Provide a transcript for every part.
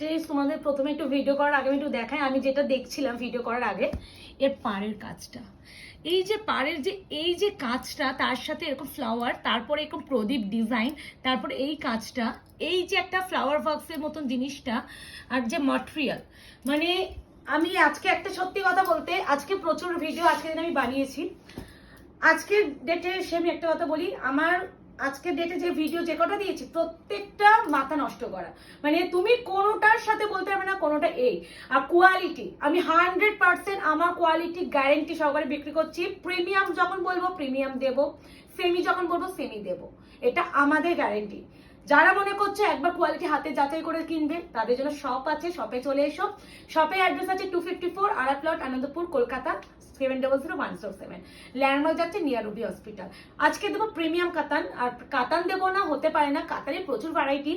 জিনিস তোমাদের প্রথমে একটু ভিডিও করার আগে একটু দেখাই। আমি যেটা দেখছিলাম ভিডিও করার আগে, এর পাড়ের কাজটা। এই যে পাড়ের যে, এই যে কাজটা, তার সাথে এরকম ফ্লাওয়ার তারপরে এরকম প্রদীপ ডিজাইন তারপরে এই কাজটা, এই যে একটা ফ্লাওয়ার বক্সের মতন জিনিসটা, আর যে মাটেরিয়াল মানে আমি আজকে একটা সত্যি কথা বলতে, আজকে প্রচুর ভিডিও আজকে দিন আমি বানিয়েছি। আজকের ডেটে সে আমি একটা কথা বলি, আমার আজকের ডেটে যে ভিডিও যে কটা দিয়েছি, প্রত্যেকটা মাথা নষ্ট করা। মানে তুমি কোনোটার সাথে বলতে পারবে না, কোনোটা এই। আর কোয়ালিটি আমি হান্ড্রেড পার্সেন্ট আমার কোয়ালিটি গ্যারেন্টি সহকারে বিক্রি করছি। প্রিমিয়াম যখন বলব প্রিমিয়াম দেব। সেমি যখন বলব সেমি দেব। এটা আমাদের গ্যারেন্টি যারা মনে করছে একবার কোয়ালিটি হাতে যাচাই করে কিনবে, তাদের জন্য শপ আছে শপে চলে এসো। শপে অ্যাড্রেস আছে টু ফিফটি ফোর আড়া plot Anandapur Kolkata seven double zero one zero seven landmark যাচ্ছে নিয়ার রুবি হসপিটাল আজকে দেবো প্রিমিয়াম কাতান, আর কাতান দেবো না, হতে পারে না, কাতানে প্রচুর ভ্যারাইটি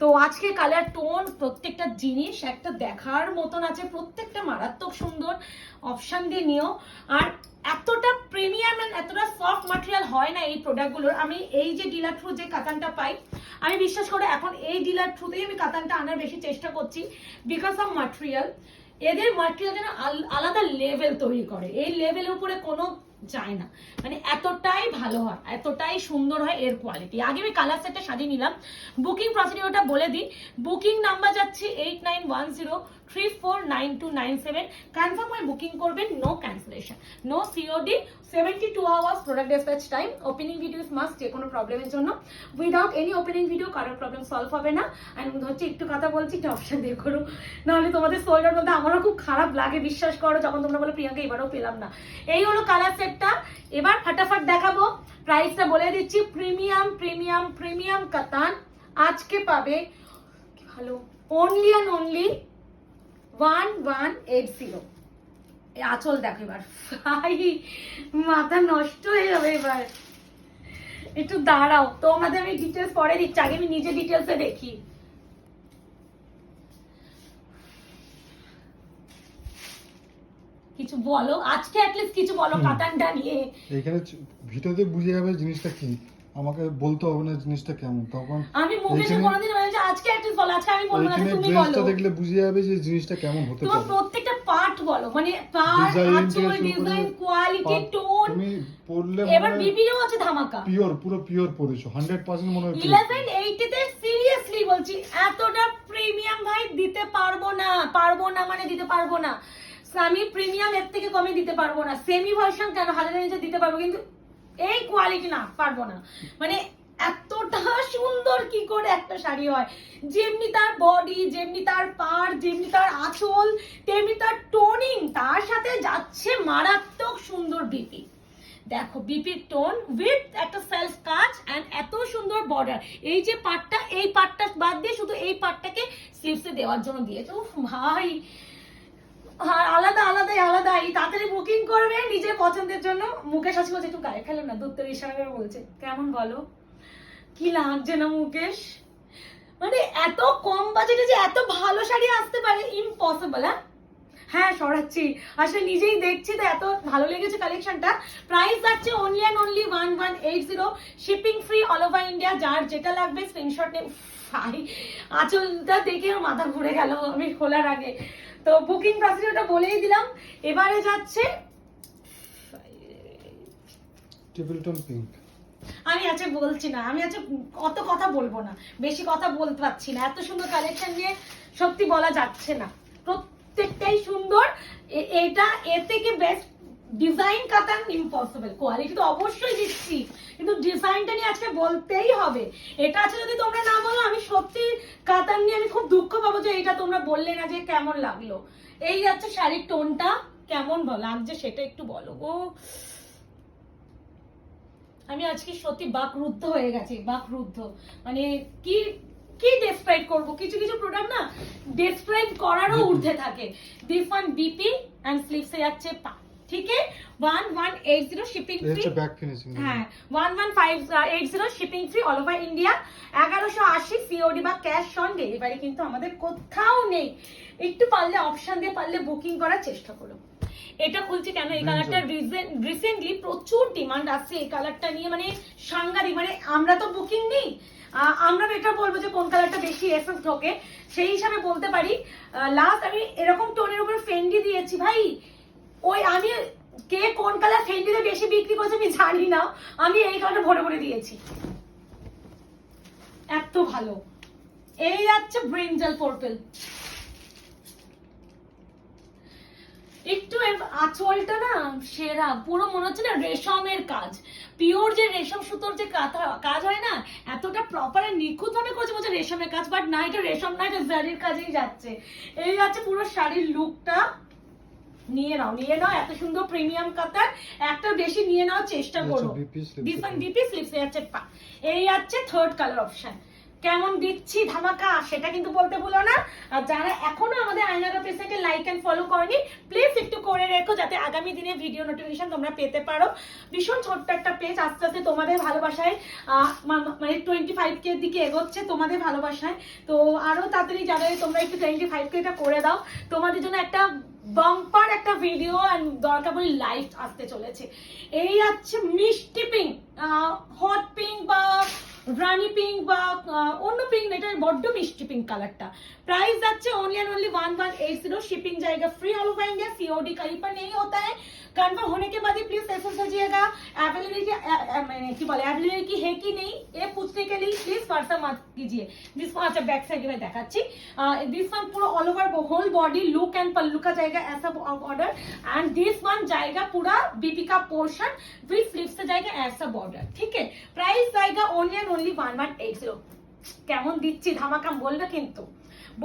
তো আজকে কালার টোন প্রত্যেকটা জিনিস একটা দেখার মতন আছে, প্রত্যেকটা মারাত্মক সুন্দর। অপশান দিয়ে নিও। আর এতটা প্রিমিয়াম এতটা সফট ম্যাটেরিয়াল হয় না এই প্রোডাক্টগুলোর আমি এই যে ডিলার থ্রু যে কাতানটা পাই, আমি বিশ্বাস করে এখন এই ডিলার থ্রুতেই আমি কাতানটা আনার বেশি চেষ্টা করছি। বিকজ অফ ম্যাটেরিয়াল এদের মার্কেটটা যেন আল- আলাদা লেভেল তৈরি করে। এই লেভেলের উপরে কোনো যায় না। মানে এতটাই ভালো হয়, এতটাই সুন্দর হয় এর কোয়ালিটি আগে আমি কালার সেটটা সাজিয়ে নিলাম। বুকিং প্রসিডিওরটা বলে দিই। বুকিং নাম্বার যাচ্ছে eight nine one zero three four nine two nine seven confirm হয়ে বুকিং করবেন no cancellation no COD seventy two hours product dispatch time opening video is must যে কোনো প্রবলেমের জন্য। উইদাউট এনি ওপেনিং ভিডিও কারোর problem solve হবে না। And হচ্ছে একটু কথা বলছি, একটা অপশন দিয়ে করো। নাহলে তোমাদের সোয়েটার মধ্যে আমারও খুব খারাপ লাগে, বিশ্বাস করো, যখন তোমরা বলো প্রিয়াঙ্কা, এবারও পেলাম না। এই হলো কালার সেটটা এবার ফাটাফাট দেখাবো। প্রাইসটা বলে দিচ্ছি প্রিমিয়াম প্রিমিয়াম প্রিমিয়াম কাতান। আজকে পাবে ভালো only and only one one eight zero আচল দেখো এবার। ভাই মাথা নষ্ট হয়ে যাবে এবার। একটু দাঁড়াও তোমাদের আমি ডিটেলস পরে দিচ্ছি আগে আমি নিজে ডিটেলসে দেখি। কিছু বলো আজকে অ্যাটলিস্ট কিছু বলো। কাতানটা নিয়ে। এখানে ভিডিওতে বুঝে যাবে জিনিসটা কি। আমাকে বলতে হবে না জিনিসটা কেমন তখন আমি মুখে এইখানে- কোনোদিন বলেছি আজকে অ্যাটলিস্ট বলো আজকে আমি বলব না তুমি বলো। ড্রেসটা দেখলে বুঝে যাবে যে জিনিসটা কেমন হতে তোমার পারে। প্রত্যেকটা পার্ট বলো মানে পার্ট আঁচল ডিজাইন কোয়ালিটি টোন তুমি পড়লে এবার বিবিরও আছে ধামাকা। পিওর পুরো পিওর পড়েছো হান্ড্রেড পার্সেন্ট মনে হয় pure। ইলেভেন এইটিতে সিরিয়াসলি বলছি এতটা প্রিমিয়াম ভাই দিতে পারব না পারব না মানে দিতে পারব না। আমি প্রিমিয়াম এর থেকে কমে দিতে পারব না। সেমি ভার্সন কেন হাজারের নিচে দিতে পারব কিন্তু এই কোয়ালিটি না, পারব না। মানে এতটা সুন্দর কি করে একটা শাড়ি হয়। যেমনি তার বডি যেমনি তার পার, যেমনি তার আঁচল, তেমনি তার টোনিং তার সাথে যাচ্ছে মারাত্মক সুন্দর বিপি দেখো বিপির টোন উইথ একটা সেলফ কাজ এন্ড এত সুন্দর বর্ডার এই যে পাটটা, এই পাটটা বাদ দিয়ে শুধু এই পাটটাকে স্লিভসে দেওয়ার জন্য দিয়েছে। উফ, ভাই! আর আলাদা, আলাদাই আলাদাই তাড়াতাড়ি বুকিং করবে নিজের পছন্দের জন্য। মুকেশ আসি বলছে, একটু গায়ে খেলো না। থেকে ইশারা বলছে, কেমন বলো? কি লাগছে না মুকেশ? মানে এত কম বাজেটে যে এত ভালো শাড়ি আসতে পারে ইম্পসিবল হ্যাঁ? হ্যাঁ সরাচ্ছি। আসলে নিজেই দেখছি তো এত ভালো লেগেছে কালেকশনটা প্রাইস যাচ্ছে only and only one one eight zero shipping free all over India যার যেটা লাগবে স্ক্রিনশট নে ভাই আঁচলটা দেখে মাথা ঘুরে গেল আমি খোলার আগে। তো বুকিং প্রসিডিওরটা বলেই দিলাম। এবারে যাচ্ছে টেবিল টোন পিঙ্ক আমি আজকে বলছি না আমি আজকে অত কথা বলব না বেশি কথা বলতে পারছি না। এত সুন্দর কালেকশন নিয়ে সত্যি বলা যাচ্ছে না। প্রত্যেকটাই সুন্দর। এ- এটা এর থেকে বেস্ট ডিজাইন কাতান ইম্পসিবল কোয়ালিটি তো অবশ্যই দিচ্ছি। কিন্তু ডিজাইনটা নিয়ে আজকে বলতেই হবে। এটা আছে যদি তোমরা না বলো আমি সত্যি কাতান নিয়ে আমি খুব দুঃখ পাবো যে এটা তোমরা বললে না যে কেমন লাগল। এই যাচ্ছে শাড়ির টোনটা। কেমন বল লাগছে সেটা একটু বলো গো। আমি আজকে সত্যি বাকরুদ্ধ হয়ে গেছি বাকরুদ্ধ। মানে কি কি ডেসক্রাইব করব? কিছু কিছু প্রোডাক্ট না ডেসক্রাইব করারও ঊর্ধ্বে থাকে। ওয়ান বিপি অ্যান্ড স্লিভসে যাচ্ছে পা এইট জিরো শিপিং এই ফ্রি হচ্ছে ব্যাক ফিনিশিং হ্যাঁ zero shipping free all over India এগারোশো আশি সিওডি বা ক্যাশ অন ডেলিভারি কিন্তু আমাদের কোথাও নেই। একটু পারলে অপশন দিয়ে পারলে বুকিং করার চেষ্টা করো এটা খুলছি কেন? এই. কালারটা রিসেন্টলি প্রচুর ডিমান্ড আসছে। এই কালারটা নিয়ে মানে সাংঘাতিক মানে আমরা তো বুকিং নেই। আমরা এটা বলব যে কোন কালারটা বেশি এসেন্স ঢোকে। সেই হিসাবে বলতে পারি। লাস্ট আমি এরকম টোনের উপর ফেন্ডি দিয়েছি ভাই। ওই আমি কে কোন কালার ফেন্ডিতে বেশি বিক্রি করছে আমি জানি না। আমি এই কালারটা ভরে ভরে দিয়েছি। এত ভালো। এই যাচ্ছে ব্রিঞ্জাল পার্পল। একটু আঁচলটা না সেরা। পুরো মনে হচ্ছে না রেশমের কাজ। পিওর যে রেশম সুতোর যে কাজ হয় না, এতটা প্রপার নিখুঁত ভাবে করছে বলছে রেশমের কাজ বাট না, এটা রেশম না, এটা জারির কাজেই যাচ্ছে। এই যাচ্ছে পুরো শাড়ির লুকটা নিয়ে নাও নিয়ে নাও এত সুন্দর প্রিমিয়াম কাতার একটা বেশি নিয়ে নেওয়ার চেষ্টা এই করো। ডিফারেন্ট ডিপি স্লিপস যাচ্ছে পা এই যাচ্ছে থার্ড কালার অপশন কেমন দিচ্ছি ধামাকা সেটা কিন্তু বলতে ভুলো না। আর যারা এখনও আমাদের আয়নাগা পেজটাকে লাইক এন্ড ফলো করেনি প্লিজ একটু করে রেখো যাতে আগামী দিনে ভিডিও নোটিফিকেশন তোমরা পেতে পারো। ভীষণ ছোট্ট একটা পেজ আস্তে আস্তে তোমাদের ভালোবাসায় মানে টোয়েন্টি ফাইভ কে দিকে এগোচ্ছে তোমাদের ভালোবাসায়। তো আরও তাড়াতাড়ি যারা তোমরা একটু টোয়েন্টি ফাইভ কে এটা করে দাও। তোমাদের জন্য একটা বাম্পার একটা ভিডিও অ্যান্ড দরকার বলি লাইভ আসতে চলেছে। এই আছে মিষ্টি পিঙ্ক হট পিঙ্ক বা রানি পিঙ্ক বা অন্য পিঙ্ক এটা বড্ড মিষ্টি পিঙ্ক কালারটা प्राइस যাচ্ছে only and only one one eight zero shipping जाएगा free all over India COD कहीं पर नहीं होता है कन्फर्म होने के बाद ही प्लीज ऐसे सजिएगा अवेलेबिलिटी मैंने की बोले अवेलेबिलिटी है कि नहीं ये पूछने के लिए प्लीज व्हाट्सएप मत कीजिए दिस वन अच्छा बैक साइड में দেখাচ্ছি दिस वन पूरा all over whole body look and pallu का जाएगा ऐसा ऑर्डर एंड दिस वन जाएगा पूरा बीपी का पोर्शन विथ स्लीव से जाएगा ऐसा बॉर्डर ठीक है प्राइस जाएगा only and only one one eight zero কেমন দিচ্ছি ধামাকাম বলবে কিন্তু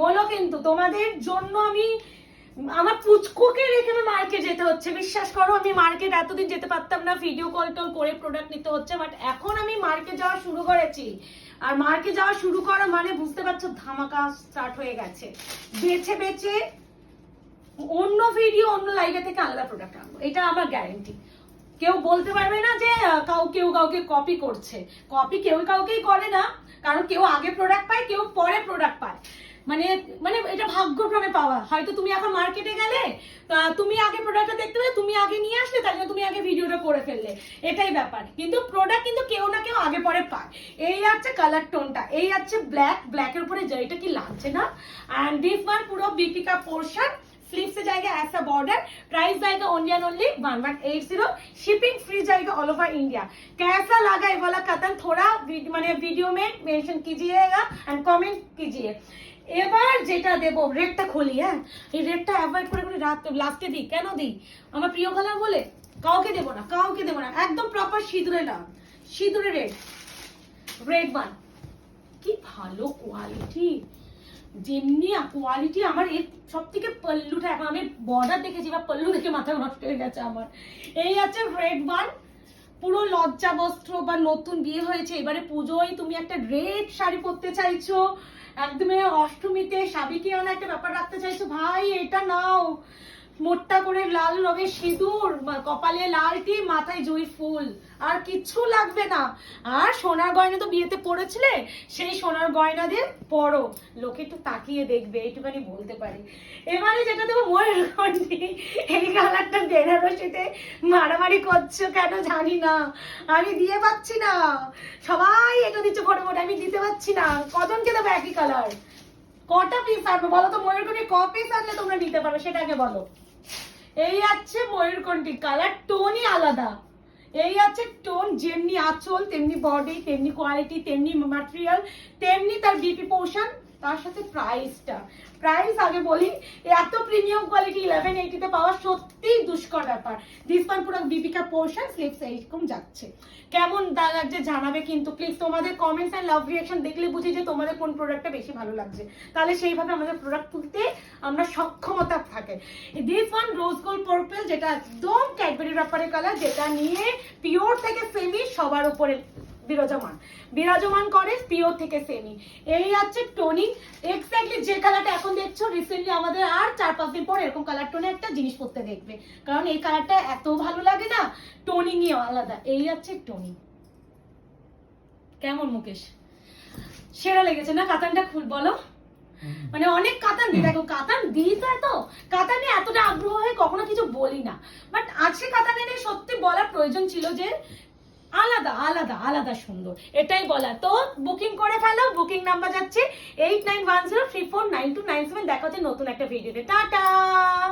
বলো কিন্তু, তোমাদের জন্য আমি, আমার পুচকুকে রেখে আমি মার্কেট যেতে হচ্ছে। বিশ্বাস করো, আমি মার্কেট এতদিন যেতে পারতাম না ভিডিও কল টল করে প্রোডাক্ট নিতে হচ্ছে বাট এখন আমি মার্কেট যাওয়া শুরু করেছি। আর মার্কেট যাওয়া শুরু করা মানে বুঝতে পারছ, ধামাকা স্টার্ট হয়ে গেছে। বেছে বেছে অন্য ভিডিও অন্য লাইভে থেকে আলাদা প্রোডাক্ট আনব। এটা আমার গ্যারেন্টি কেউ বলতে পারবে না যে কাউ, কেউ কাউকে কপি করছে। কপি কেউ কাউকেই করে না, কারণ কেউ আগে প্রোডাক্ট পায়, কেউ পরে মানে মানে এটা ভাগ্যক্রমে পাওয়া হয়তো তুমি এখন মার্কেটে গেলে তা তুমি আগে প্রোডাক্টটা দেখতে পেলে তুমি আগে নিয়ে আসলে তার জন্য তুমি আগে ভিডিওটা করে ফেললে এটাই ব্যাপার কিন্তু প্রোডাক্ট কিন্তু কেউ না কেউ আগে পরে পায় এই আছে কালার টোনটা এই আছে ব্ল্যাক ব্ল্যাকের উপরে যেটা কি লাগছে না অ্যান্ড দিস ওয়ান পুরো বিপি का पोर्शन स्लीव से जाएगा ऐसा बॉर्डर प्राइस जाएगा only and only one one eight zero shipping free जाएगा ऑल ओवर इंडिया कैसा लगा ये वाला कतन थोड़ा वीड- मैंने वीडियो में मेंशन कीजिएगा एंड कमेंट कीजिए এবার যেটা দেবো, রেডটা খুলি হ্যাঁ? এই রেডটা অ্যাভয়েড করে করে রাত লাস্টে দিই। কেন দিই? আমার প্রিয় কালার বলে, কাউকে দেবো না, কাউকে দেবো না। একদম প্রপার সিঁদুরে না সিঁদুরে রেড। রেড ওয়ান কি ভালো কোয়ালিটি যেমনি কোয়ালিটি আমার এর সব থেকে পল্লুটা, এখন আমি বর্ডার দেখেছি, বা পল্লু দেখে মাথা নষ্ট হয়ে গেছে আমার। এই আছে রেড ওয়ান পুরো লজ্জা বস্ত্র বা নতুন বিয়ে হয়েছে, এবারে পুজোয় তুমি একটা রেড শাড়ি পরতে চাইছো, একদমে অষ্টমীতে সাবিকে একটা ব্যাপার রাখতে চাইছো, ভাই এটা নাও। মোট্টা করে লাল রঙের সিঁদুর কপালে লাল টি মাথায় জুই ফুল। আর কিচ্ছু লাগবে না। আর সোনার গয়না তো বিয়েতে পড়েছিলে, সেই সোনার গয়না দিয়ে পরো লোকে একটু তাকিয়ে দেখবে, এইটুখানি বলতে পারি। এবারে যেটা দেবো ময়ূরকণ্ঠী এই কালারটা বেনারসিতে মারামারি করছ কেন জানি না। আমি দিয়ে পাচ্ছি না। সবাই এটা দিচ্ছে ফটো ফটো আমি দিতে পারছি না। কজনকে দেবো একই কালার? কটা পিস আনব? বলো তো ময়ূরকণ্ঠী ক পিস আনলে তোমরা নিতে পারবে সেটাকে বলো। এই আছে ময়ূরকণ্ঠী কালার টোনই আলাদা। এই আছে টোন যেমনি আঁচল, তেমনি বডি তেমনি কোয়ালিটি তেমনি ম্যাটেরিয়াল তেমনি তার বিপি পোর্শন তার সাথে প্রাইসটা প্রাইস আগে বলি এত প্রিমিয়াম কোয়ালিটি ইলেভেন এইটিতে পাওয়া সত্যিই দুষ্কর ব্যাপার। দিস ওয়ান পুরো দীপিকা পোর্শন স্লিপস এইরকম যাচ্ছে। কেমন লাগছে জানাবে কিন্তু প্লিজ তোমাদের কমেন্টস অ্যান্ড লাভ রিয়াকশন দেখলে বুঝি যে তোমাদের কোন প্রোডাক্টটা বেশি ভালো লাগছে। তাহলে সেইভাবে আমাদের প্রোডাক্ট তুলতে আমরা সক্ষমতা থাকে। This one rose gold purple যেটা একদম ক্যাডবেরি ব্যাপারের কালার যেটা নিয়ে পিওর থেকে সেমি সবার উপরে বিরাজমান। বিরাজমান করে পিওর থেকে সেমি এই হচ্ছে টোনিং। এক্স্যাক্টলি যে কালারটা এখন দেখছ রিসেন্টলি আমাদের আর চার পাঁচ দিন পর এরকম কালার টোনে একটা জিনিস পরতে দেখবে। কারণ এই কালারটা এত ভালো লাগে না টোনিংই আলাদা। এই হচ্ছে টোনিং। কেমন মুকেশ? সেরা লেগেছে না কাতানটা খুল, বলো? মানে অনেক কাতান দিই দেখো কাতান দিই তো এত। কাতানে এতটা আগ্রহ হয়ে কখনো কিছু বলি না। বাট আজকে কাতানে নিয়ে সত্যি বলার প্রয়োজন ছিল যে আলাদা আলাদা আলাদা সুন্দর। এটাই বলা তো বুকিং করে ফেলো বুকিং নাম্বার যাচ্ছে eight nine one zero three four nine two nine seven দেখা হচ্ছে নতুন একটা ভিডিওতে টাটা!